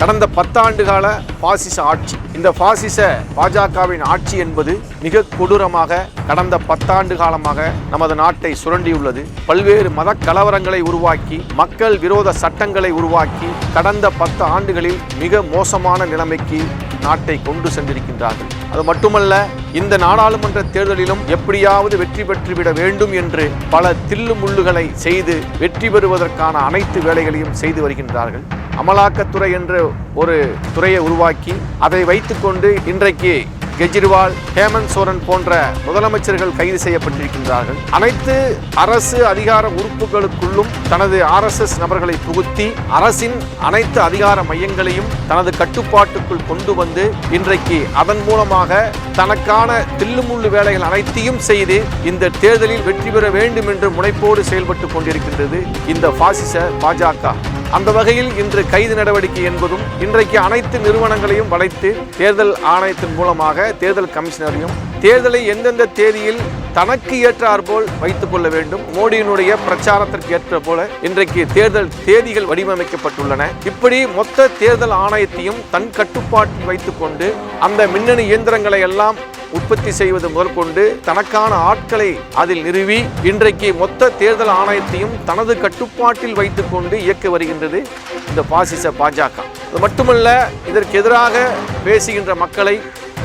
கடந்த பத்தாண்டு கால பாசிச ஆட்சி. இந்த பாசிச பாஜகவின் ஆட்சி என்பது மிக கொடூரமாக கடந்த பத்தாண்டு காலமாக நமது நாட்டை சுரண்டியுள்ளது. பல்வேறு மத கலவரங்களை உருவாக்கி மக்கள் விரோத சட்டங்களை உருவாக்கி கடந்த பத்து ஆண்டுகளில் மிக மோசமான நிலைமைக்கு நாட்டை கொண்டு சென்றிருக்கின்றார்கள். அது மட்டுமல்ல இந்த நாடாளுமன்ற தேர்தலிலும் எப்படியாவது வெற்றி பெற்றுவிட வேண்டும் என்று பல தில்லு முள்ளுகளை செய்து வெற்றி பெறுவதற்கான அனைத்து வேலைகளையும் செய்து வருகின்றார்கள். அமலாக்கத்துறை என்ற ஒரு துறையை உருவாக்கி அதை வைத்துக்கொண்டு இன்றைக்கு கெஜ்ரிவால் ஹேமந்த் சோரன் போன்ற முதலமைச்சர்கள் கைது செய்யப்பட்டிருக்கின்றார்கள். அனைத்து அரசு அதிகார உறுப்புகளுக்குள்ளும் தனது ஆர்எஸ்எஸ் நபர்களை புகுத்தி அரசின் அனைத்து அதிகார மையங்களையும் தனது கட்டுப்பாட்டுக்குள் கொண்டு வந்து இன்றைக்கு அதன் மூலமாக தனக்கான தில்லுமுள்ளு வேலைகள் அனைத்தையும் செய்து இந்த தேர்தலில் வெற்றி பெற வேண்டும் என்று முனைப்போடு செயல்பட்டு கொண்டிருக்கின்றது இந்த பாசிச பாஜக. அந்த வகையில் இன்று கைது நடவடிக்கை என்பதும் இன்றைக்கு அனைத்து நிறுவனங்களையும் வளைத்து தேர்தல் ஆணையத்தின் மூலமாக தேர்தல் கமிஷனரையும் தேர்தலை எந்தெந்த தேதியில் தனக்கு ஏற்றாற்போல் வைத்துக் கொள்ள வேண்டும் மோடியினுடைய பிரச்சாரத்திற்கு ஏற்ற போல இன்றைக்கு தேர்தல் தேதிகள் வடிவமைக்கப்பட்டுள்ளன. இப்படி மொத்த தேர்தல் ஆணையத்தையும் தன் கட்டுப்பாட்டில் வைத்துக்கொண்டு அந்த மின்னணு இயந்திரங்களை எல்லாம் உற்பத்தி செய்வது முதற்கொண்டு தனக்கான ஆட்களை அதில் நிறுவி இன்றைக்கு மொத்த தேர்தல் ஆணையத்தையும் தனது கட்டுப்பாட்டில் வைத்துக்கொண்டு இயக்க வருகின்றது இந்த பாசிச பாஜக. அது மட்டுமல்ல இதற்கு எதிராக பேசுகின்ற மக்களை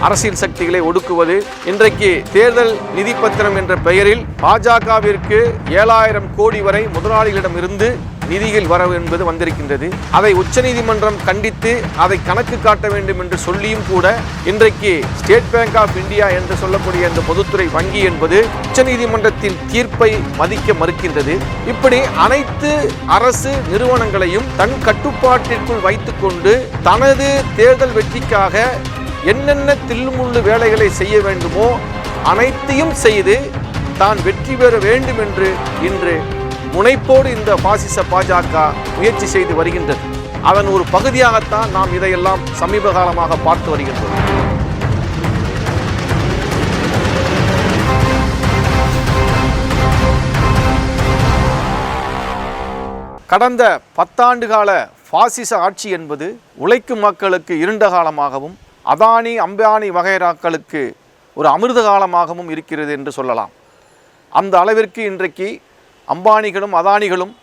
அரசியல் சக்திகளை ஒடுக்குவது. இன்றைக்கு தேர்தல் நிதி பத்திரம் என்ற பெயரில் பாஜகவிற்கு ஏழாயிரம் கோடி வரை முதலாளிகளிடம் இருந்து நிதிகள் வரவு என்பது வந்திருக்கின்றது. அதை உச்சநீதிமன்றம் கண்டித்து அதை கணக்கு காட்ட வேண்டும் என்று சொல்லியும் கூட இன்றைக்கு ஸ்டேட் பேங்க் ஆஃப் இந்தியா என்று சொல்லக்கூடிய இந்த பொதுத்துறை வங்கி என்பது உச்சநீதிமன்றத்தின் தீர்ப்பை மதிக்க மறுக்கின்றது. இப்படி அனைத்து அரசு நிறுவனங்களையும் தன் கட்டுப்பாட்டிற்குள் வைத்துக்கொண்டு தனது தேர்தல் வெற்றிக்காக என்னென்ன தில்லுமுள்ளு வேலைகளை செய்ய வேண்டுமோ அனைத்தையும் செய்து தான் வெற்றி பெற வேண்டும் என்று இன்று முனைப்போடு இந்த பாசிச பாஜக முயற்சி செய்து வருகின்றது. அதன் ஒரு பகுதியாகத்தான் நாம் இதையெல்லாம் சமீப காலமாக பார்த்து வருகின்றோம். கடந்த பத்தாண்டு கால பாசிச ஆட்சி என்பது உழைக்கும் மக்களுக்கு இருண்ட காலமாகவும் அதானி அம்பானி வகைராக்களுக்கு ஒரு அமிர்த காலமாகவும் இருக்கிறது என்று சொல்லலாம். அந்த அளவிற்கு இன்றைக்கு அம்பானிகளும் அதானிகளும்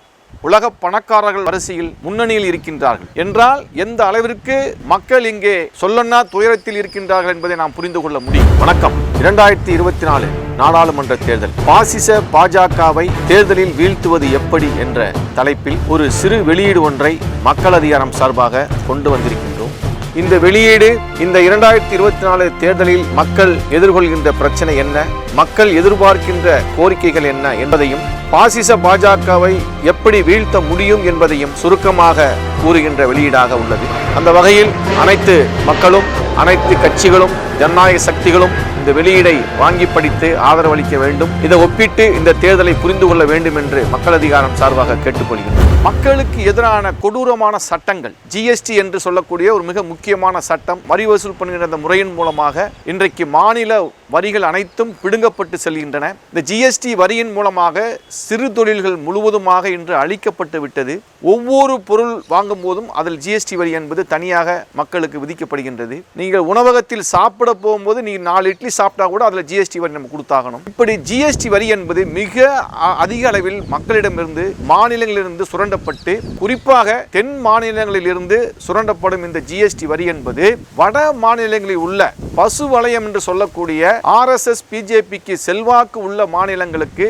உலக பணக்காரர்கள் வரிசையில் முன்னணியில் இருக்கின்றார்கள். என்றால் எந்த அளவிற்கு மக்கள் இங்கே சொல்லன்னா துயரத்தில் இருக்கின்றார்கள் என்பதை நாம் புரிந்து கொள்ள முடியும். வணக்கம். இரண்டாயிரத்தி இருபத்தி நாலு நாடாளுமன்ற தேர்தல். பாசிச பாஜகவை தேர்தலில் வீழ்த்துவது எப்படி என்ற தலைப்பில் ஒரு சிறு வெளியீடு ஒன்றை மக்கள் அதிகாரம் சார்பாக கொண்டு வந்திருக்கின்றோம். இந்த வெளியீடு இந்த இரண்டாயிரத்தி இருபத்தி நாலு தேர்தலில் மக்கள் எதிர்கொள்கின்ற பிரச்சனை என்ன? மக்கள் எதிர்பார்க்கின்ற கோரிக்கைகள் என்ன என்பதையும் பாசிச பாஜகவை எப்படி வீழ்த்த முடியும் என்பதையும் சுருக்கமாக கூறுகின்ற வெளியீடாக உள்ளது. அந்த வகையில் அனைத்து மக்களும் அனைத்து கட்சிகளும் ஜனநாயக சக்திகளும் இந்த வெளியீடை வாங்கி படித்து ஆதரவளிக்க வேண்டும். இதை ஒப்பிட்டு இந்த தேர்தலை புரிந்து கொள்ள வேண்டும் என்று மக்கள் அதிகாரம் சார்பாக கேட்டுக்கொள்கிறேன் மக்களுக்கு எதிரான கொடூரமான சட்டங்கள் ஜிஎஸ்டி என்று சொல்லக்கூடிய ஒரு மிக முக்கியமான சட்டம் வரி வசூல் பண்ணுகிற அந்த முறையின் மூலமாக இன்றைக்கு மாநில வரிகள் அனைத்தும் பிடுங்கப்பட்டு செல்கின்றன. இந்த ஜிஎஸ்டி வரியின் மூலமாக சிறு தொழில்கள் முழுவதுமாக இன்று அழிக்கப்பட்டு விட்டது. ஒவ்வொரு பொருள் வாங்கும் போதும் அதில் ஜிஎஸ்டி வரி என்பது தனியாக மக்களுக்கு விதிக்கப்படுகின்றது. நீங்கள் உணவகத்தில் சாப்பிட போகும்போது நீங்கள் நாலு இட்லி சாப்பிட்டா கூட அதில் ஜிஎஸ்டி வரி நம்ம கொடுத்தாகணும். இப்படி ஜிஎஸ்டி வரி என்பது மிக அ- அதிக அளவில் மக்களிடமிருந்து மாநிலங்களிலிருந்து சுரண்டப்பட்டு குறிப்பாக தென் மாநிலங்களிலிருந்து சுரண்டப்படும் இந்த ஜிஎஸ்டி வரி என்பது வட மாநிலங்களில் உள்ள பசு வலயம் என்று சொல்லக்கூடிய ஆர்எஸ்எஸ் பிஜேபிக்கு செல்வாக்கு உள்ள மாநிலங்களுக்கு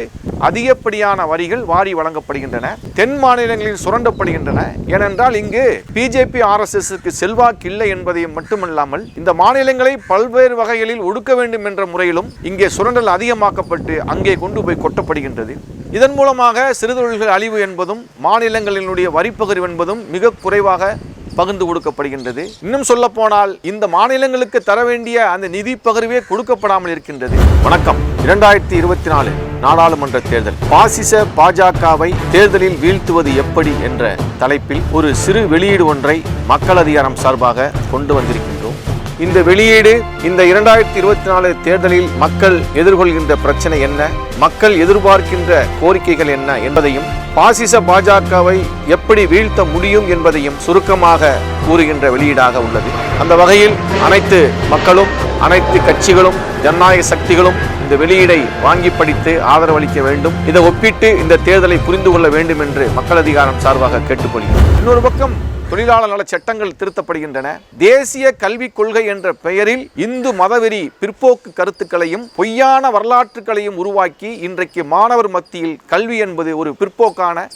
அதிகப்படியான வரிகள் வாரி வழங்கப்படுகின்றன. தென் மாநிலங்களில் சுரண்டப்படுகின்றன. ஏனென்றால் இங்கு பிஜேபி ஆர்எஸ்எஸ்க்கு செல்வாக்கு இல்லை என்பதையும் மட்டுமல்லாமல் இந்த மாநிலங்களை பல்வேறு வகைகளில் ஒடுக்க வேண்டும் என்ற முறையிலும் இங்கே சுரண்டல் அதிகமாக்கப்பட்டு அங்கே கொண்டு போய் கொட்டப்படுகின்றது. இதன் மூலமாக சிறுதொழில்கள் அழிவு என்பதும் மாநிலங்களினுடைய வரிப்பகிர்வு என்பதும் மிக குறைவாக பகிர்ந்து கொடுக்கப்படுகின்றது. இன்னும் சொல்ல போனால் இந்த மாநிலங்களுக்கு தர வேண்டிய அந்த நிதி பகிர்வே கொடுக்கப்படாமல் இருக்கின்றது. வணக்கம். இரண்டாயிரத்தி இருபத்தி நாலு நாடாளுமன்ற தேர்தல். பாசிச பாஜகவை தேர்தலில் வீழ்த்துவது எப்படி என்ற தலைப்பில் ஒரு சிறு வெளியீடு ஒன்றை மக்கள் அதிகாரம் சார்பாக கொண்டு வந்திருக்கிறது இந்த வெளியீடு இந்த இரண்டாயிரத்தி இருபத்தி நாலு தேர்தலில் மக்கள் எதிர்கொள்கின்ற பிரச்சனை என்ன? மக்கள் எதிர்பார்க்கின்ற கோரிக்கைகள் என்ன என்பதையும் பாசிச பாஜகவை எப்படி வீழ்த்த முடியும் என்பதையும் சுருக்கமாக கூறுகின்ற வெளியீடாக உள்ளது. அந்த வகையில் அனைத்து மக்களும் அனைத்து கட்சிகளும் ஜனநாயக சக்திகளும் இந்த வெளியீடை வாங்கி படித்து ஆதரவளிக்க வேண்டும். இதை ஒப்பிட்டு இந்த தேர்தலை புரிந்து கொள்ள வேண்டும் என்று மக்கள் அதிகாரம் சார்பாக கேட்டுக்கொள்கிறேன் இன்னொரு பக்கம் தொழிலாளர் நல சட்டங்கள் திருத்தப்படுகின்றன. தேசிய கல்விக் கொள்கை என்ற பெயரில் இந்து மதவெறி பிற்போக்கு கருத்துக்களையும் பொய்யான வரலாற்றுகளையும் உருவாக்கி இன்றைக்கு மாணவர் மத்தியில் கல்வி என்பது ஒரு பிற்போக்கான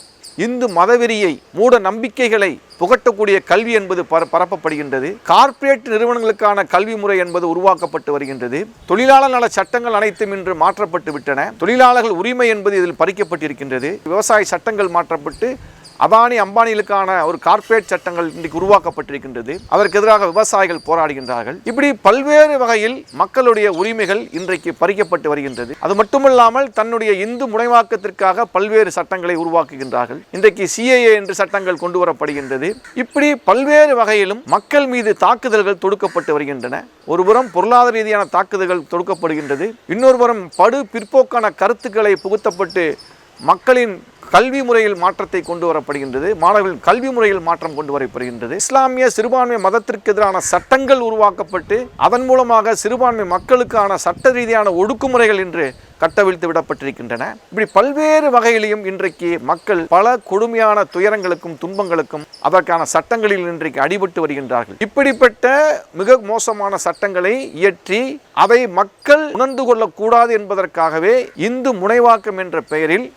இந்து மதவெறியை மூட நம்பிக்கைகளை புகட்டக்கூடிய கல்வி என்பது பர பரப்பப்படுகின்றது. கார்ப்பரேட் நிறுவனங்களுக்கான கல்வி முறை என்பது உருவாக்கப்பட்டு வருகின்றது. தொழிலாளர் நல சட்டங்கள் அனைத்தும் இன்று மாற்றப்பட்டு விட்டன. தொழிலாளர்கள் உரிமை என்பது இதில் பறிக்கப்பட்டிருக்கின்றது. விவசாய சட்டங்கள் மாற்றப்பட்டு அதானி அம்பானிகளுக்கான ஒரு கார்ப்பரேட் சட்டங்கள் இன்றைக்கு உருவாக்கப்பட்டிருக்கின்றது. அதற்கு எதிராக விவசாயிகள் போராடுகின்றார்கள். இப்படி பல்வேறு வகையில் மக்களுடைய உரிமைகள் இன்றைக்கு பறிக்கப்பட்டு வருகின்றது. அது மட்டுமல்லாமல் தன்னுடைய இந்து முனைவாக்கத்திற்காக பல்வேறு சட்டங்களை உருவாக்குகின்றார்கள். இன்றைக்கு சிஏஏ என்று சட்டங்கள் கொண்டு வரப்படுகின்றது. இப்படி பல்வேறு வகையிலும் மக்கள் மீது தாக்குதல்கள் தொடுக்கப்பட்டு வருகின்றன. ஒருபுறம் பொருளாதார ரீதியான தாக்குதல்கள் தொடுக்கப்படுகின்றது. இன்னொருபுறம் படு பிற்போக்கான கருத்துக்களை புகுத்தப்பட்டு மக்களின் கல்வி முறையில் மாற்றத்தை கொண்டு வரப்படுகின்றது. மாணவர்கள் கல்வி முறையில் மாற்றம் கொண்டு வரப்படுகின்றது. இஸ்லாமிய சிறுபான்மை மதத்திற்கு எதிரான சட்டங்கள் உருவாக்கப்பட்டு அதன் மூலமாக சிறுபான்மை மக்களுக்கான சட்ட ரீதியான ஒடுக்குமுறைகள் என்று கட்டவிழ்த்து விடப்பட்டிருக்கின்றன. இப்படி பல்வேறு வகையிலையும் இன்றைக்கு மக்கள் பல கொடுமையான துயரங்களுக்கும் துன்பங்களுக்கும் அதற்கான சட்டங்களில் இன்றைக்கு அடிபட்டு வருகின்றார்கள். இப்படிப்பட்ட மிக மோசமான சட்டங்களை இயற்றி அதை மக்கள் உணர்ந்து கொள்ளக்கூடாது என்பதற்காகவே இந்து முனைவாக்கம் என்ற பெயரில்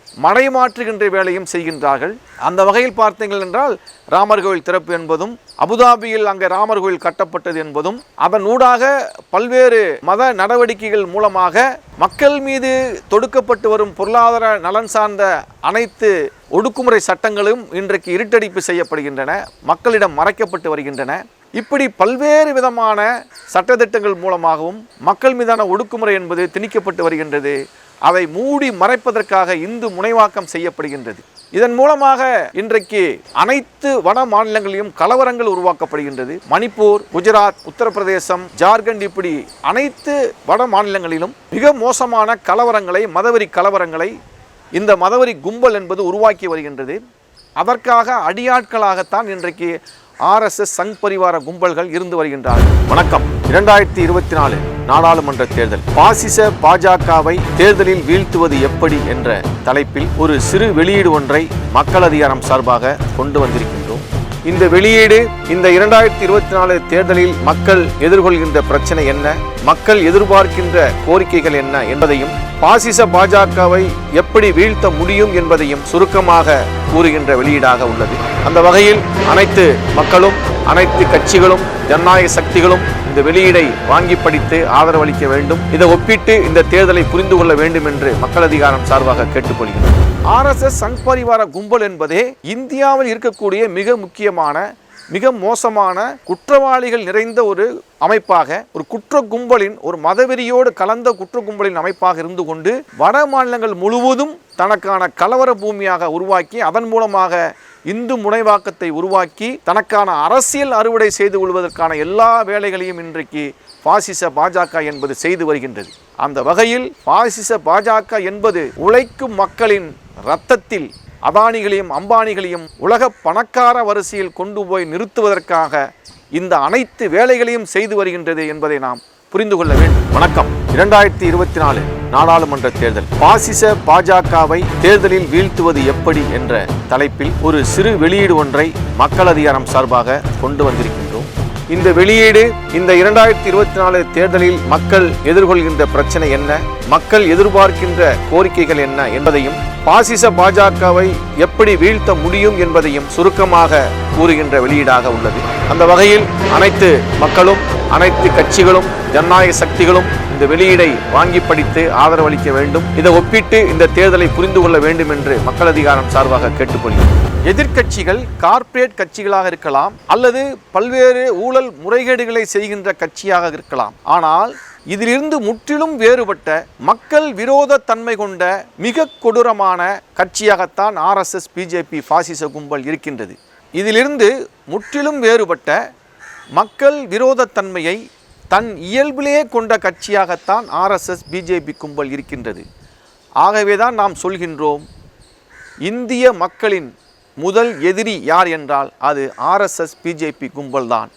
என்ற வேலையும் செய்கின்றார்கள். அந்த வகையில் பார்த்தீர்கள் என்றால் ராமர் கோயில் திறப்பு என்பதும் அபுதாபியில் அங்கே ராமர் கோயில் கட்டப்பட்டது என்பதும் அதன் ஊடாக பல்வேறு மத நடவடிக்கைகள் மூலமாக மக்கள் மீது தொடுக்கப்பட்டு வரும் பொருளாதார நலன் சார்ந்த அனைத்து ஒடுக்குமுறை சட்டங்களும் இன்றைக்கு இருட்டடிப்பு செய்யப்படுகின்றன மக்களிடம் மறைக்கப்பட்டு வருகின்றன. இப்படி பல்வேறு விதமான சட்டத்திட்டங்கள் மூலமாகவும் மக்கள் மீதான ஒடுக்குமுறை என்பது திணிக்கப்பட்டு வருகின்றது. அதை மூடி மறைப்பதற்காக இந்து முனைவாக்கம் செய்யப்படுகின்றது. இதன் மூலமாக இன்றைக்கு அனைத்து வட மாநிலங்களிலும் கலவரங்கள் உருவாக்கப்படுகின்றது. மணிப்பூர் குஜராத் உத்தரப்பிரதேசம் ஜார்க்கண்ட் இப்படி அனைத்து வட மாநிலங்களிலும் மிக மோசமான கலவரங்களை மதவெறி கலவரங்களை இந்த மதவெறி கும்பல் என்பது உருவாக்கி வருகின்றது. அதற்காக அடியாட்களாகத்தான் இன்றைக்கு ஆர்எஸ்எஸ் சங் பரிவார கும்பல்கள் இருந்து வருகின்றார்கள். வணக்கம். இரண்டாயிரத்தி இருபத்தி நாலு. நாடாளுமன்ற தேர்தல். பாசிச பாஜகவை தேர்தலில் வீழ்த்துவது எப்படி என்ற தலைப்பில் ஒரு சிறு வெளியீடு ஒன்றை மக்கள் அதிகாரம் சார்பாக கொண்டு வந்திருக்கின்றோம். இந்த வெளியீடு இந்த இரண்டாயிரத்தி இருபத்தி நாலு தேர்தலில் மக்கள் எதிர்கொள்கின்ற பிரச்சனை என்ன? மக்கள் எதிர்பார்க்கின்ற கோரிக்கைகள் என்ன என்பதையும் பாசிச பாஜகவை எப்படி வீழ்த்த முடியும் என்பதையும் சுருக்கமாக கூறுகின்ற வெளியீடாக உள்ளது. அந்த வகையில் அனைத்து மக்களும் அனைத்து கட்சிகளும் ஜனநாயக சக்திகளும் இந்த வெளியீடை வாங்கி படித்து ஆதரவளிக்க வேண்டும். இதை ஒப்பிட்டு இந்த தேர்தலை புரிந்து கொள்ள வேண்டும் என்று மக்கள் அதிகாரம் சார்பாக கேட்டுக்கொள்கிறேன் ஆர்எஸ்எஸ் சங் பரிவார கும்பல் என்பதே இந்தியாவில் இருக்கக்கூடிய மிக முக்கியமான மிக மோசமான குற்றவாளிகள் நிறைந்த ஒரு அமைப்பாக ஒரு குற்ற கும்பலின் ஒரு மதவெறியோடு கலந்த குற்ற கும்பலின் அமைப்பாக இருந்து கொண்டு வட மாநிலங்கள் முழுவதும் தனக்கான கலவர பூமியாக உருவாக்கி அதன் மூலமாக இந்து முனைவாக்கத்தை உருவாக்கி தனக்கான அரசியல் அறுவடை செய்து கொள்வதற்கான எல்லா வேலைகளையும் இன்றைக்கு பாசிச பாஜக என்பது செய்து வருகின்றது. அந்த வகையில் பாசிச பாஜக என்பது உழைக்கும் மக்களின் இரத்தத்தில் அதானிகளையும் அம்பானிகளையும் உலக பணக்கார வரிசையில் கொண்டு போய் நிறுத்துவதற்காக இந்த அனைத்து வேலைகளையும் செய்து வருகின்றது என்பதை நாம் புரிந்து கொள்ள வேண்டும். வணக்கம். இரண்டாயிரத்தி இருபத்தி நாலு நாடாளுமன்ற தேர்தல். பாசிச பாஜகவை தேர்தலில் வீழ்த்துவது எப்படி என்ற தலைப்பில் ஒரு சிறு வெளியீடு ஒன்றை மக்கள் அதிகாரம் சார்பாக கொண்டு வந்திருக்கின்றோம். இந்த வெளியீடு இந்த இரண்டாயிரத்தி இருபத்தி நாலு தேர்தலில் மக்கள் எதிர்கொள்கின்ற பிரச்சனை என்ன? மக்கள் எதிர்பார்க்கின்ற கோரிக்கைகள் என்ன என்பதையும் பாசிச பாஜகவை எப்படி வீழ்த்த முடியும் என்பதையும் சுருக்கமாக கூறுகின்ற வெளியீடாக உள்ளது. அந்த வகையில் அனைத்து மக்களும் அனைத்து கட்சிகளும் ஜனநாயக சக்திகளும் இந்த வெளியீடை வாங்கி படித்து ஆதரவளிக்க வேண்டும். இதை ஒப்பிட்டு இந்த தேர்தலை புரிந்து கொள்ள வேண்டும் என்று மக்கள் அதிகாரம் சார்பாக கேட்டுக்கொள்கிறேன் எதிர்க்கட்சிகள் கார்ப்பரேட் கட்சிகளாக இருக்கலாம் அல்லது பல்வேறு ஊழல் முறைகேடுகளை செய்கின்ற கட்சியாக இருக்கலாம். ஆனால் இதிலிருந்து முற்றிலும் வேறுபட்ட மக்கள் விரோத தன்மை கொண்ட மிக கொடூரமான கட்சியாகத்தான் ஆர்எஸ்எஸ் பிஜேபி பாசிச கும்பல் இருக்கின்றது. இதிலிருந்து முற்றிலும் வேறுபட்ட மக்கள் விரோதத்தன்மையை தன் இயல்பிலே கொண்ட கட்சியாகத்தான் ஆர்எஸ்எஸ் பிஜேபி கும்பல் இருக்கின்றது. ஆகவே தான் நாம் சொல்கின்றோம் இந்திய மக்களின் முதல் எதிரி யார் என்றால் அது ஆர்எஸ்எஸ் பிஜேபி கும்பல்தான்.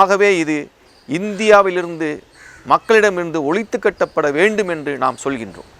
ஆகவே இது இந்தியாவிலிருந்து மக்களிடமிருந்து ஒழித்து கட்டப்பட வேண்டும் என்று நாம் சொல்கின்றோம்.